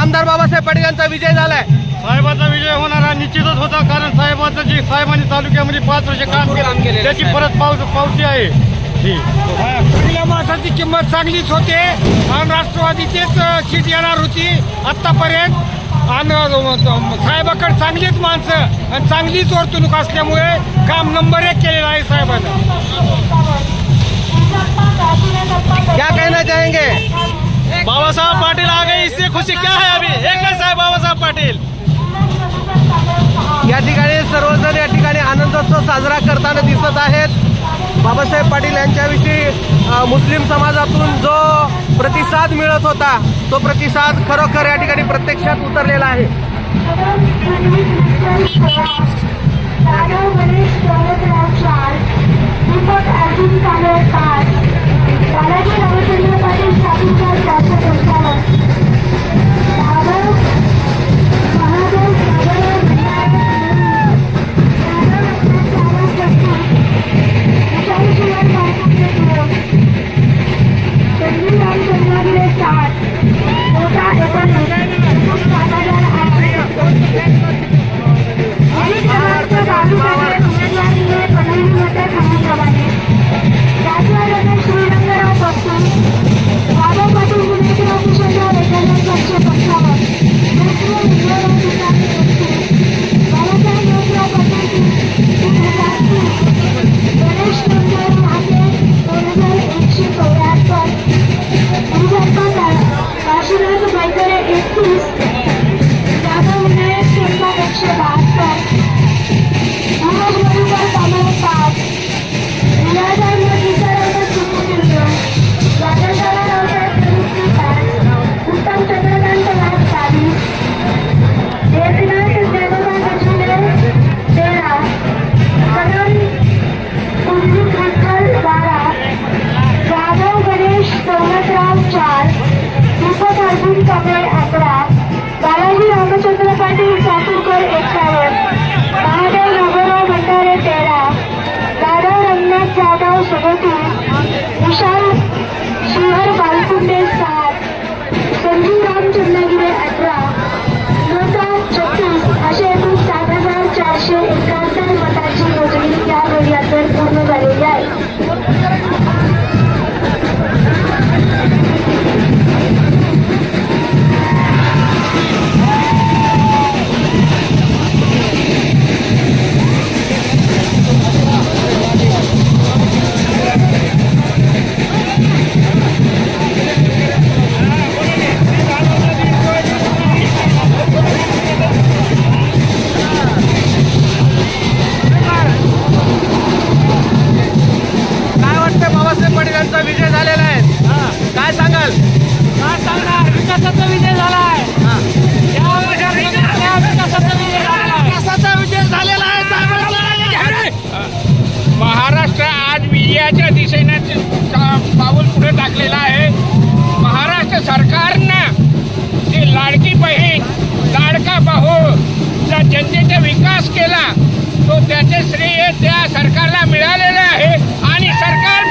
आमदार बाबासाहेब पाटील यांचा विजय झालाय. साहेबाचा विजय होणार हा निश्चितच होता कारण साहेबाचं जे साहेबांनी तालुक्यामध्ये पाच वर्ष काम काम केलं केलेलं त्याची आहे. परत पाव पावती आहे. ही. पहिल्या माणसाची किंमत चांगलीच होते. आणि राष्ट्रवादीचीच अ, सीट येणार होती आतापर्यंत आणि अ, साहेबाकडे चांगलीच माणसं आणि चांगलीच वर्तणूक असल्यामुळे काम नंबर एक केलेलं आहे साहेबांना. क्या कहना चाहेंगे? बाबासाहेब पाटील आ गए इससे खुशी क्या है अभी? एकच आहे बाबासाहेब पाटील। या ठिकाणी सर्वजण या ठिकाणी आनंदोत्सव साजरा करताना दिसत आहेत. बाबासाहेब पाटील यांच्याविषयी मुस्लिम समाजातून जो प्रतिसाद मिळत होता तो प्रतिसाद खरोखर या ठिकाणी प्रत्यक्षात उतरलेला आहे. Balaji Thank you. अर्जुन कांबळे कसाचा विजय झालेला आहे? महाराष्ट्र आज विजयाच्या दिशेनं पाऊल पुढे टाकलेलं आहे. महाराष्ट्र सरकारनं जे लाडकी बहीण लाडका भाऊ ज्या जनतेचा विकास केला तो त्याचे श्रेय त्या सरकारला मिळालेलं आहे. आणि सरकार